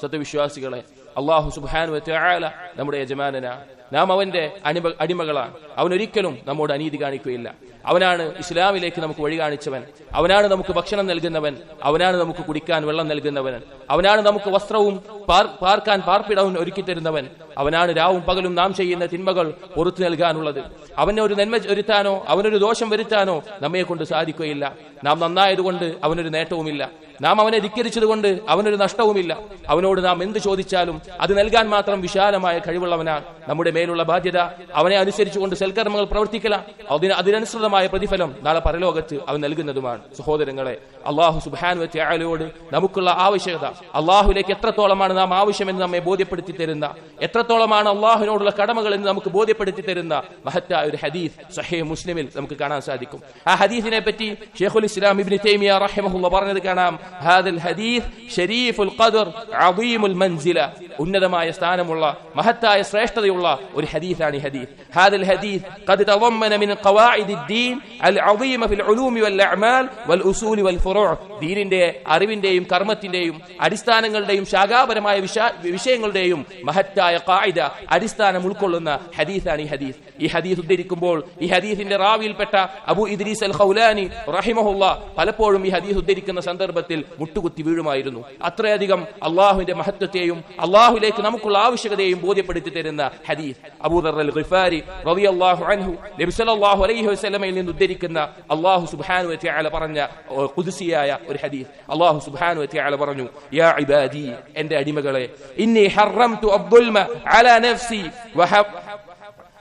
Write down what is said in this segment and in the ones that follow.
സത്യവിശ്വാസികളെ അള്ളാഹു സുബാനു ആല നമ്മുടെ യജമാനനാ. നാം അവന്റെ അടിമ അടിമകളാണ്. അവൻ ഒരിക്കലും നമ്മോട് അനീതി കാണിക്കുകയില്ല. അവനാണ് ഇസ്ലാമിലേക്ക് നമുക്ക് വഴി കാണിച്ചവൻ. അവനാണ് നമുക്ക് ഭക്ഷണം നൽകുന്നവൻ. അവനാണ് നമുക്ക് കുടിക്കാൻ വെള്ളം നൽകുന്നവൻ. അവനാണ് നമുക്ക് വസ്ത്രവും പാർ- പാർക്കാൻ പാർപ്പിടവും ഒരുക്കി തരുന്നവൻ. അവനാണ് രാവും പകലും നാം ചെയ്യുന്ന തിന്മകൾ പുറത്തു നൽകാനുള്ളത്. അവനെ ഒരു നന്മ വരുത്താനോ അവനൊരു ദോഷം വരുത്താനോ നമ്മെ കൊണ്ട് സാധിക്കുകയില്ല. നാം നന്നായതുകൊണ്ട് അവനൊരു നേട്ടവുമില്ല. നാം അവനെ ധിക്കരിച്ചതുകൊണ്ട് അവനൊരു നഷ്ടവുമില്ല. അവനോട് നാം എന്ത് ചോദിച്ചാലും അത് നൽകാൻ മാത്രം വിശാലമായ കഴിവുള്ളവനാണ്. നമ്മുടെ മേലുള്ള ബാധ്യത അവനെ അനുസരിച്ചുകൊണ്ട് സൽക്കർമ്മങ്ങൾ പ്രവർത്തിക്കല. അതിന് അതിനനുസൃതമായ പ്രതിഫലം നാളെ പരലോകത്ത് അവൻ നൽകുന്നതുമാണ്. സഹോദരങ്ങളെ അള്ളാഹു സുബാൻ ത്യാലയോട് നമുക്കുള്ള ആവശ്യകത അള്ളാഹുലേക്ക് എത്രത്തോളമാണ് നാം ആവശ്യമെന്ന് നമ്മെ ബോധ്യപ്പെടുത്തി തരുന്ന എത്രത്തോളമാണ് അള്ളാഹുവിനോടുള്ള കടമകൾ എന്ന് നമുക്ക് ബോധ്യപ്പെടുത്തി തരുന്ന മഹത്തായ ഒരു ഹദീസ് സഹേ മുസ്ലിമിൽ നമുക്ക് കാണാൻ സാധിക്കും. ആ ഹദീസിനെ പറ്റി ഷെയ്ഖുൽ ഇസ്ലാം ഇബ്നു തൈമിയ റഹിമഹുള്ള പറഞ്ഞത് കാണാം. ഹാദൽ ഹദീസ് ഷരീഫുൽ ഖദർ അദീമുൽ മൻസില ഉന്നതമായ സ്ഥാനമുള്ള മഹത്തായ ശ്രേഷ്ഠതയുള്ള ഒരു ഹദീസാണ് ഈ ഹദീസ് ഹാദൽ ഹദീസ് قد تضمن من قواعد الدين العظيمة في العلوم والأعمال والأصول والفروع ദീനിന്റെ അറിവിന്റെയും കർമ്മത്തിന്റെയും അടിസ്ഥാനങ്ങളുടെയും ശാഖാപരമായ വിശാ- വിഷയങ്ങളുടെയും മഹത്തായ കായിക അടിസ്ഥാനം ഉൾക്കൊള്ളുന്ന ഹദീസാണ് ഈ ഹദീസ് ഈ ഹദീസ് ഉദ്ധരിക്കുമ്പോൾ ഈ ഹദീസിന്റെ റാവിയിൽപ്പെട്ട അബു ഇദ്രീസ് അൽ ഖൗലാനി റഹിമഹുല്ല പലപ്പോഴും ഈ ഹദീസ് ഉദ്ധരിക്കുന്ന സന്ദർഭത്തിൽ മുട്ടുകുത്തി വീഴുമായിരുന്നു അത്രയധികം അള്ളാഹുവിന്റെ മഹത്വത്തെയും അള്ളാഹുലേക്ക് നമുക്കുള്ള ആവശ്യകതയെയും ബോധ്യപ്പെടുത്തി തരുന്ന ഹദീസ് അബൂദർ അൽ ഖിഫാരി റളിയല്ലാഹു അൻഹു നബി സല്ലല്ലാഹു അലൈഹി വസല്ലമയിൽ നിന്ന് ഉദ്ധരിക്കുന്ന അള്ളാഹു സുബ്ഹാനഹു വ തആല പറഞ്ഞ ഏഹ്, ഖുദ്സിയായ ഒരു ഹദീസ് അള്ളാഹു സുബ്ഹാനഹു വ തആല പറഞ്ഞു യാ ഇബാദി എന്റെ അടിമകളെ ഇന്നി ഹറംതു അദ്ദുൽമ അലാ നഫ്സി വഹ-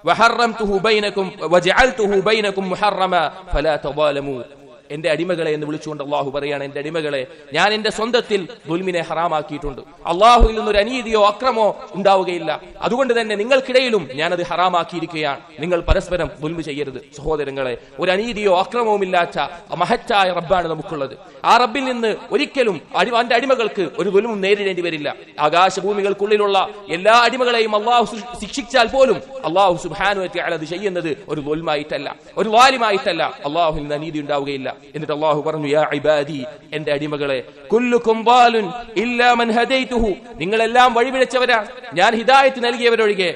وحرمته بينكم وجعلته بينكم محرما فلا تظالموا എന്റെ അടിമകളെ എന്ന് വിളിച്ചുകൊണ്ട് അള്ളാഹു പറയാണ് എന്റെ അടിമകളെ ഞാൻ എന്റെ സ്വന്തത്തിൽ ദുൽമിനെ ഹറാമാക്കിയിട്ടുണ്ട്. അള്ളാഹുവിൽ നിന്നൊരു അനീതിയോ അക്രമോ ഉണ്ടാവുകയില്ല. അതുകൊണ്ട് തന്നെ നിങ്ങൾക്കിടയിലും ഞാൻ അത് ഹറാമാക്കിയിരിക്കുകയാണ്. നിങ്ങൾ പരസ്പരം ദുൽമ ചെയ്യരുത്. സഹോദരങ്ങളെ ഒരു അനീതിയോ അക്രമവും ഇല്ലാത്ത മഹച്ചായ റബ്ബാണ് നമുക്കുള്ളത്. ആ റബ്ബിൽ നിന്ന് ഒരിക്കലും അവന്റെ അടിമകൾക്ക് ഒരു ദുൽമും നേരിടേണ്ടി വരില്ല. ആകാശഭൂമികൾക്കുള്ളിലുള്ള എല്ലാ അടിമകളെയും അള്ളാഹു ശിക്ഷിച്ചാൽ പോലും അള്ളാഹു സുബാനു അത് ചെയ്യുന്നത് ഒരു ദുൽമായിട്ടല്ല ഒരു വാലിമായിട്ടല്ല. അള്ളാഹുവിൽ നിന്ന് അനീതി ഉണ്ടാവുകയില്ല. എന്നിട്ട് അള്ളാഹു പറഞ്ഞു യാ ഇബാദി എന്റെ അടിമകളെ കുല്ലുക്കും ബാലുൻ ഇല്ലാ മൻ നിങ്ങളെല്ലാം വഴിപിഴച്ചവരാണ് ഞാൻ ഹിദായത്ത് നൽകിയവരൊഴികെ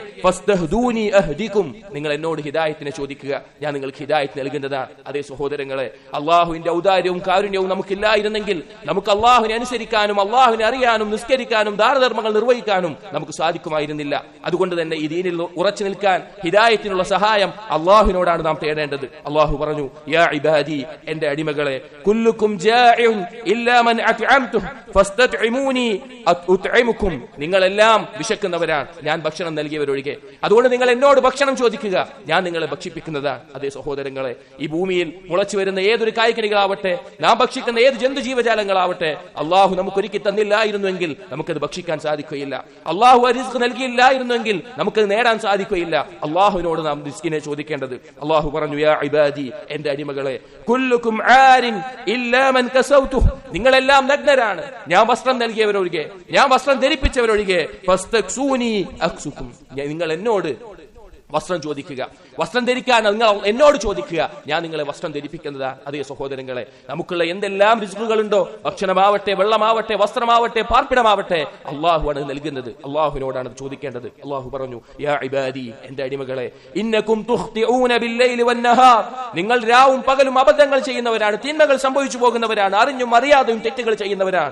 നിങ്ങൾ എന്നോട് ഹിദായത്തിനെ ചോദിക്കുക. ഞാൻ നിങ്ങൾക്ക് ഹിദായത്ത് നൽകുന്നതാ. അതേ സഹോദരങ്ങളെ അള്ളാഹുവിന്റെ ഔദാര്യവും കാരുണ്യവും നമുക്കില്ലായിരുന്നെങ്കിൽ നമുക്ക് അള്ളാഹുവിനെ അനുസരിക്കാനും അള്ളാഹുവിനെ അറിയാനും നിസ്കരിക്കാനും ദാനധർമ്മങ്ങൾ നിർവഹിക്കാനും നമുക്ക് സാധിക്കുമായിരുന്നില്ല. അതുകൊണ്ട് തന്നെ ഈ ദീനിൽ ഉറച്ചു നിൽക്കാൻ ഹിദായത്തിനുള്ള സഹായം അള്ളാഹുവിനോടാണ് നാം തേടേണ്ടത്. അള്ളാഹു പറഞ്ഞു യാ ഇബാദി എന്റെ അടിമകളെ. കുല്ലുക്കും നിങ്ങളെല്ലാം വിശക്കുന്നവരാണ്. ഞാൻ ഭക്ഷണം നൽകിയവരൊഴികെ. അതുകൊണ്ട് നിങ്ങൾ എന്നോട് ഭക്ഷണം ചോദിക്കുക. ഞാൻ നിങ്ങളെ ഭക്ഷിപ്പിക്കുന്നതാണ്. അതേ സഹോദരങ്ങളെ ഈ ഭൂമിയിൽ മുളച്ചു വരുന്ന ഏതൊരു കായ്ക്കനികളാവട്ടെ നാം ഭക്ഷിക്കുന്ന ഏത് ജന്തു ജീവജാലങ്ങളാവട്ടെ അള്ളാഹു നമുക്ക് ഒരുക്കി തന്നില്ലായിരുന്നുവെങ്കിൽ നമുക്കത് ഭക്ഷിക്കാൻ സാധിക്കുകയില്ല. അള്ളാഹു റിസ്ക് നൽകിയില്ലായിരുന്നുവെങ്കിൽ നമുക്കത് നേടാൻ സാധിക്കുകയില്ല. അള്ളാഹുവിനോട് നാം റിസ്കിനെ ചോദിക്കേണ്ടത്. അള്ളാഹു പറഞ്ഞു യാ ഇബാദി എന്റെ അടിമകളെ കുല്ലുക്കും നിങ്ങളെല്ലാം നഗ്നരാണ്. ഞാൻ വസ്ത്രം നൽകിയവരൊഴികെ ഞാൻ വസ്ത്രം ധരിപ്പിച്ചവരൊഴികെ നിങ്ങൾ എന്നോട് വസ്ത്രം ചോദിക്കുക. വസ്ത്രം ധരിക്കാൻ നിങ്ങൾ എന്നോട് ചോദിക്കുക. ഞാൻ നിങ്ങളെ വസ്ത്രം ധരിപ്പിക്കുന്നത്. അതേ സഹോദരങ്ങളെ നമുക്കുള്ള എന്തെല്ലാം റിസ്കുകളുണ്ടോ ഭക്ഷണമാവട്ടെ വെള്ളമാവട്ടെ വസ്ത്രമാവട്ടെ പാർപ്പിടമാവട്ടെ അള്ളാഹുവാണ് നൽകുന്നത്. അള്ളാഹുവിനോടാണ് ചോദിക്കേണ്ടത്. അള്ളാഹു പറഞ്ഞു യാ ഇബാദി എന്റെ അടിമകളെ ഇന്നക്കും നിങ്ങൾ രാവും പകലും അബദ്ധങ്ങൾ ചെയ്യുന്നവരാണ് തിന്മകൾ സംഭവിച്ചു പോകുന്നവരാണ് അറിഞ്ഞും അറിയാതെയും തെറ്റുകൾ ചെയ്യുന്നവരാണ്.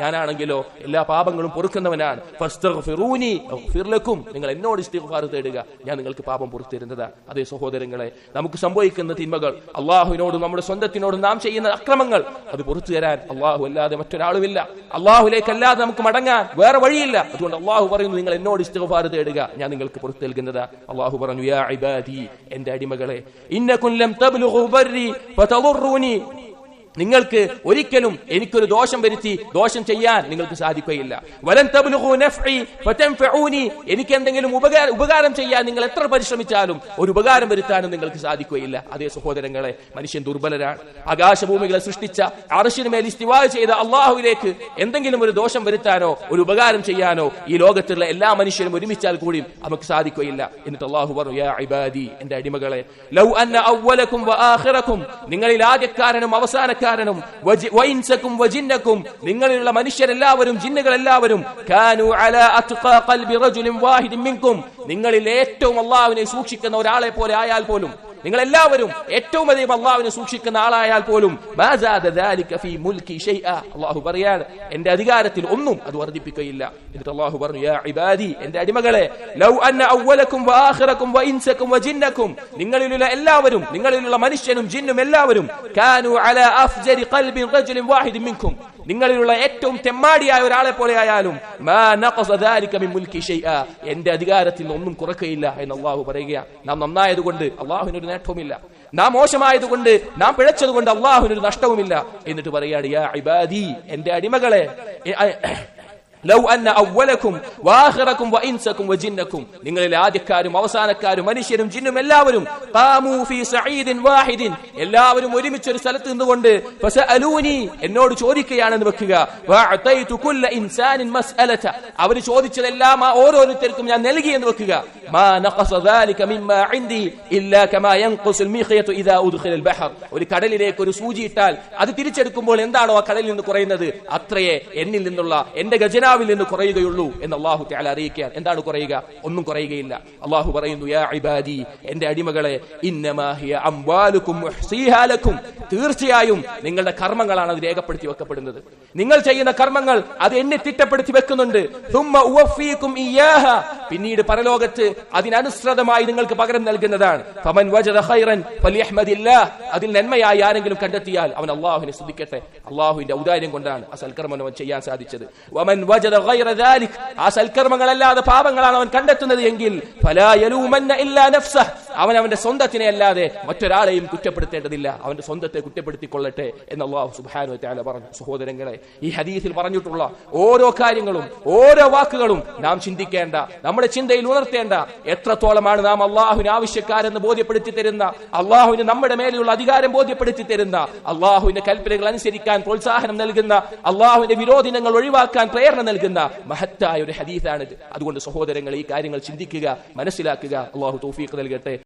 ഞാനാണെങ്കിലോ എല്ലാ പാപങ്ങളും പൊറുക്കുന്നവനാണ്. നിങ്ങൾ എന്നോട് തേടുക. ഞാൻ നിങ്ങൾക്ക് പാപം പുറത്തു തരുന്നത് അതേ സഹോദരങ്ങളെ നമുക്ക് സംഭവിക്കുന്ന തിന്മകൾ അള്ളാഹുവിനോടും നമ്മുടെ സ്വന്തത്തിനോടും നാം ചെയ്യുന്ന അക്രമങ്ങൾ അത് പുറത്തു തരാൻ അള്ളാഹു അല്ലാതെ മറ്റൊരാളുമില്ല. അള്ളാഹുലേക്കല്ലാതെ നമുക്ക് മടങ്ങാൻ വേറെ വഴിയില്ല. അതുകൊണ്ട് അള്ളാഹു പറയുന്നു നിങ്ങൾ എന്നോട് ഇസ്തിഗ്ഫാർ തേടുക ഞാൻ നിങ്ങൾക്ക് പുറത്തു നൽകുന്നത്. അള്ളാഹു പറഞ്ഞു യാ ഇബാദി എന്റെ അടിമകളെ ഇന്നകുൻ ലം തബ്ലുഗു ബർരി നിങ്ങൾക്ക് ഒരിക്കലും എനിക്കൊരു ദോഷം വരുത്തി ദോഷം ചെയ്യാൻ നിങ്ങൾക്ക് സാധിക്കുകയില്ല. വലം എനിക്ക് എന്തെങ്കിലും ഉപകാരം ഉപകാരം ചെയ്യാൻ നിങ്ങൾ എത്ര പരിശ്രമിച്ചാലും ഒരു ഉപകാരം വരുത്താനും നിങ്ങൾക്ക് സാധിക്കുകയില്ല. അതേ സഹോദരങ്ങളെ മനുഷ്യൻ ദുർബലരാണ്. ആകാശഭൂമികളെ സൃഷ്ടിച്ച അർഷിന് മേൽ ഇസ്തിവാ ചെയ്ത അള്ളാഹുവിലേക്ക് എന്തെങ്കിലും ഒരു ദോഷം വരുത്താനോ ഒരു ഉപകാരം ചെയ്യാനോ ഈ ലോകത്തുള്ള എല്ലാ മനുഷ്യരും ഒരുമിച്ചാൽ കൂടിയും നമുക്ക് സാധിക്കുകയില്ല. എന്നിട്ട് അള്ളാഹു പറഞ്ഞു എന്റെ അടിമകളെ ലൗ അന്ന അവലക്കും നിങ്ങളിൽ ആദ്യക്കാരനും അവസാനക്കാരനും സാധാരണക്കാരനും വജി- വഇൻസക്കും വജിന്നക്കും നിങ്ങളിലുള്ള മനുഷ്യരെല്ലാവരും ജിന്നുകളെല്ലാവരും കാനു അലാ അത്ഖാ ഖൽബി റജുലിൻ വാഹിദിൻ നിങ്ങളിൽ ഏറ്റവും അള്ളാഹുവിനെ സൂക്ഷിക്കുന്ന ഒരാളെ പോലെ ആയാൽ പോലും നിങ്ങൾ എല്ലാവരും ഏറ്റവും അധികം അള്ളാഹുവിനെ സൂക്ഷിക്കുന്ന ആളായാൽ പോലും അള്ളാഹു പറയാണ് എന്റെ അധികാരത്തിൽ ഒന്നും അത് വർദ്ധിപ്പിക്കുകയില്ല എന്നിട്ട് അള്ളാഹു പറഞ്ഞു യാ ഇബാദി എന്റെ അടിമകളെ ലൗ അന്ന അവലക്കും നിങ്ങളിലുള്ള എല്ലാവരും നിങ്ങളിലുള്ള മനുഷ്യനും ജിന്നും എല്ലാവരും അഫ്ജരി നിങ്ങളിലുള്ള ഏറ്റവും തെമ്മാടിയായ ഒരാളെ പോലെ ആയാലും എന്റെ അധികാരത്തിൽ ഒന്നും കുറക്കുകയില്ല എന്ന് അള്ളാഹു പറയുകയാണ് നാം നന്നായതുകൊണ്ട് അള്ളാഹുവിനൊരു നേട്ടവുമില്ല. നാം മോശമായതുകൊണ്ട് നാം പിഴച്ചതുകൊണ്ട് അള്ളാഹുവിനൊരു നഷ്ടവുമില്ല. എന്നിട്ട് പറയാണ് യാ ഇബാദി എന്റെ അടിമകളെ ലൗ അന്ന അവലക്കും വാഹിറക്കും വഇൻസക്കും വജിന്നക്കും. നിങ്ങളിൽ ആദ്യക്കാരും അവസാനക്കാരും മനുഷ്യരും ജിന്നും എല്ലാവരും ഖാമൂ ഫീ സഈദിൻ വാഹിദിൻ. എല്ലാവരും ഒരുമിച്ച് ഒരു സ്ഥലത്ത് നിന്നുകൊണ്ട് ഫസഅലൂനി എന്നോട് ചോദിക്കുകയാണെന്ന് വെക്കുക. വഅതൈതു കുല്ല ഇൻസാനിൻ മസ്അലത. അവർ ചോദിച്ചതെല്ലാം ആ ഓരോരുത്തർക്കും ഞാൻ നൽകി എന്ന് വെക്കുക. മാ നഖസ ذلك مما عندي ഇല്ലാ കമാ യൻഖുസുൽ മീഖിയതു ഇദാ ഉദ്ഖില ബഹർ. ഒരു കടലിലേക്ക് ഒരു സൂചി ഇട്ടാൽ അത് തിരിച്ചെടുക്കുമ്പോൾ എന്താണോ ആ കടലിൽ നിന്ന് കുറയുന്നത്? അത്രയേ എന്നിൽ നിന്നുള്ള എന്റെ ദുനിയാവിൽ നിന്ന് കുറയുകയുള്ളൂ എന്ന് അള്ളാഹു തയാൾ അറിയിക്കാൻ. എന്താണ് കുറയുക? ഒന്നും കുറയുകയില്ല. അള്ളാഹു പറയുന്നു യാ ഇബാദി എന്റെ അടിമകളെ ഇന്നമാഹിയ തീർച്ചയായും നിങ്ങളുടെ കർമ്മങ്ങളാണ് അത് രേഖപ്പെടുത്തി വെക്കപ്പെടുന്നത്. നിങ്ങൾ ചെയ്യുന്ന കർമ്മങ്ങൾ അത് എന്നെ തിട്ടപ്പെടുത്തി വെക്കുന്നുണ്ട്. പിന്നീട് പരലോകത്ത് അതിനനുസൃതമായി നിങ്ങൾക്ക് പകരം നൽകുന്നതാണ്. അതിൽ നന്മയായി ആരെങ്കിലും കണ്ടെത്തിയാൽ അവൻ അള്ളാഹുവിനെ ശ്രദ്ധിക്കട്ടെ അള്ളാഹുവിന്റെ ഔദാര്യം കൊണ്ടാണ് ആ സൽക്കർമ്മം ചെയ്യാൻ സാധിച്ചത്. വജദ ഗൈറ ദാലിക്. ആ സൽക്കർമ്മങ്ങളല്ലാതെ പാപങ്ങളാണ് അവൻ കണ്ടെത്തുന്നത് എങ്കിൽ ഫലാ യലൂമന്ന ഇല്ലാ നഫ്സഹ്. അവൻ അവന്റെ സ്വന്തത്തിനെ അല്ലാതെ മറ്റൊരാളെയും കുറ്റപ്പെടുത്തേണ്ടതില്ല. അവന്റെ സ്വന്തത്തെ കുറ്റപ്പെടുത്തിക്കൊള്ളട്ടെ എന്ന് അള്ളാഹു സുബ്ഹാനഹു താല പറഞ്ഞു. സഹോദരങ്ങളെ ഈ ഹദീസിൽ പറഞ്ഞിട്ടുള്ള ഓരോ കാര്യങ്ങളും ഓരോ വാക്കുകളും നാം ചിന്തിക്കേണ്ട നമ്മുടെ ചിന്തയിൽ ഉണർത്തേണ്ട എത്രത്തോളമാണ് നാം അള്ളാഹുവിന് ആവശ്യക്കാരെന്ന് ബോധ്യപ്പെടുത്തി തരുന്ന അള്ളാഹുവിന് നമ്മുടെ മേലെയുള്ള അധികാരം ബോധ്യപ്പെടുത്തി തരുന്ന അള്ളാഹുവിന്റെ കൽപ്പനകൾ അനുസരിക്കാൻ പ്രോത്സാഹനം നൽകുന്ന അള്ളാഹുവിന്റെ വിരോധനങ്ങൾ ഒഴിവാക്കാൻ പ്രേരണ നൽകുന്ന മഹത്തായ ഒരു ഹദീസാണിത്. അതുകൊണ്ട് സഹോദരങ്ങൾ ഈ കാര്യങ്ങൾ ചിന്തിക്കുക മനസ്സിലാക്കുക. അള്ളാഹു തൗഫീഖ് നൽകട്ടെ.